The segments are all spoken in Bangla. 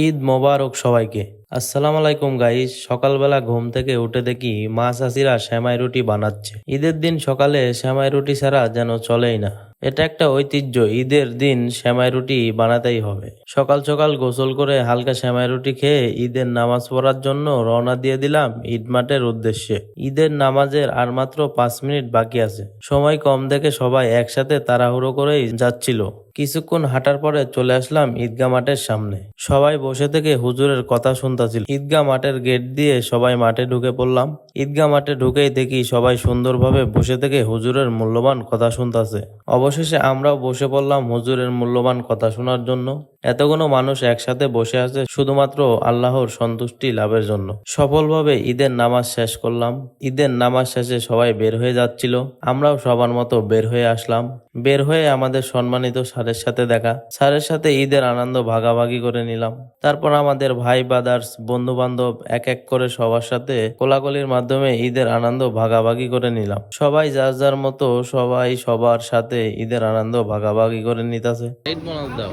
ঈদ মোবারক সবাইকে। আসসালামু আলাইকুম গাইস সকালবেলা ঘুম থেকে উঠে দেখি মা চাষিরা শ্যামাই রুটি বানাচ্ছে। ঈদের দিন সকালে শ্যামাই রুটি ছাড়া যেন চলেই না। এটা একটা ঐতিহ্য, ঈদের দিন শ্যামাই রুটি বানাতেই হবে। সকাল সকাল গোসল করে হালকা শ্যামাই রুটি খেয়ে ঈদের নামাজ পড়ার জন্য রওনা দিয়ে দিলাম ঈদ মাঠের উদ্দেশ্যে। ঈদের নামাজের আর মাত্র পাঁচ মিনিট বাকি আছে। সময় কম দেখে সবাই একসাথে তাড়াহুড়ো করেই যাচ্ছিল। কিছুক্ষণ হাঁটার পরে চলে আসলাম ঈদগা মাঠের সামনে। সবাই বসে থেকে হুজুরের কথা শুনতাছিল। ঈদগা মাঠের গেট দিয়ে সবাই মাঠে ঢুকে পড়লাম। ঈদগা মাঠে ঢুকেই দেখি সবাই সুন্দরভাবে বসে থেকে হুজুরের মূল্যবান কথা শুনতাছে। অবশেষে আমরাও বসে পড়লাম হুজুরের মূল্যবান কথা শোনার জন্য। এতগুলো মানুষ একসাথে বসে আছে শুধুমাত্র আল্লাহর সন্তুষ্টি লাভের জন্য। সফলভাবে ঈদের নামাজ শেষ করলাম। ঈদের নামাজ শেষে সবাই বের হয়ে যাচ্ছিল। আমরাও সবার মতো বের হয়ে আসলাম। বের হয়ে আমাদের সম্মানিত স্যারের সাথে দেখা। স্যারের সাথে ঈদের আনন্দ ভাগাভাগি করে নিলাম। তারপর আমাদের ভাই বাদার্স বন্ধু বান্ধব এক এক করে সবার সাথে কোলাকলির মাধ্যমে ঈদের আনন্দ ভাগাভাগি করে নিলাম। সবাই যার যার মতো সবাই সবার সাথে ঈদের আনন্দ ভাগাভাগি করে নিতেছে। ঈদ বোনাস দাও।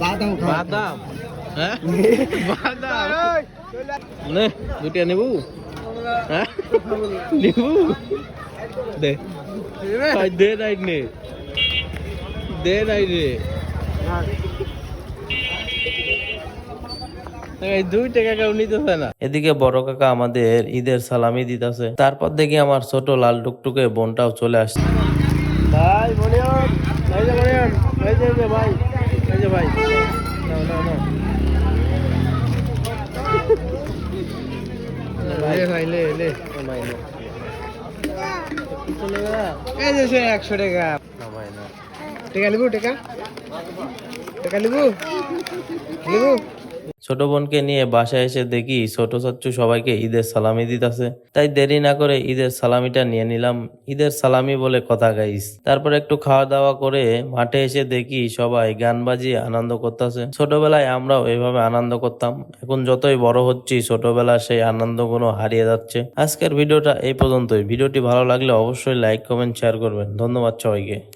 বাদাম বাদাম? হ্যাঁ? বাদাম? দুটিয়া নেবু। হ্যাঁ? নেবু। দে। ভাই দে নাই নে। দে নাই রে দুই টাকা কেউ নিতেছে না। এদিকে বড় কাকা আমাদের ঈদের সালামি দিতেছে। তারপর দেখি আমার ছোট লাল টুকটুকে বোনটাও চলে আসছে। ভাই মনিয়ন এই যে মনিয়ন এই যে যে ভাই। যে ভাই। নাও নাও নাও। লে ভাই লে লে। ভাই লে। এই যে একশো টাকা। টেকা লিবু টেকা। টেকা লিবু? লিবু? ছোট বোনকে নিয়ে বাসায় এসে দেখি ছোট চাচ্চু সবাইকে ঈদের সালামি দিতেছে। তাই দেরি না করে ঈদের সালামিটা নিয়ে নিলাম। ঈদের সালামি বলে কথা গাইস। তারপর একটু খাওয়া দাওয়া করে মাঠে এসে দেখি সবাই গান বাজিয়ে আনন্দ করতেছে। ছোটবেলায় আমরাও এভাবে আনন্দ করতাম। এখন যতই বড় হচ্ছি, ছোটবেলার সেই আনন্দগুলো হারিয়ে যাচ্ছে। আজকের ভিডিওটা এই পর্যন্তই। ভিডিওটি ভালো লাগলে অবশ্যই লাইক কমেন্ট শেয়ার করবেন। ধন্যবাদ সবাইকে।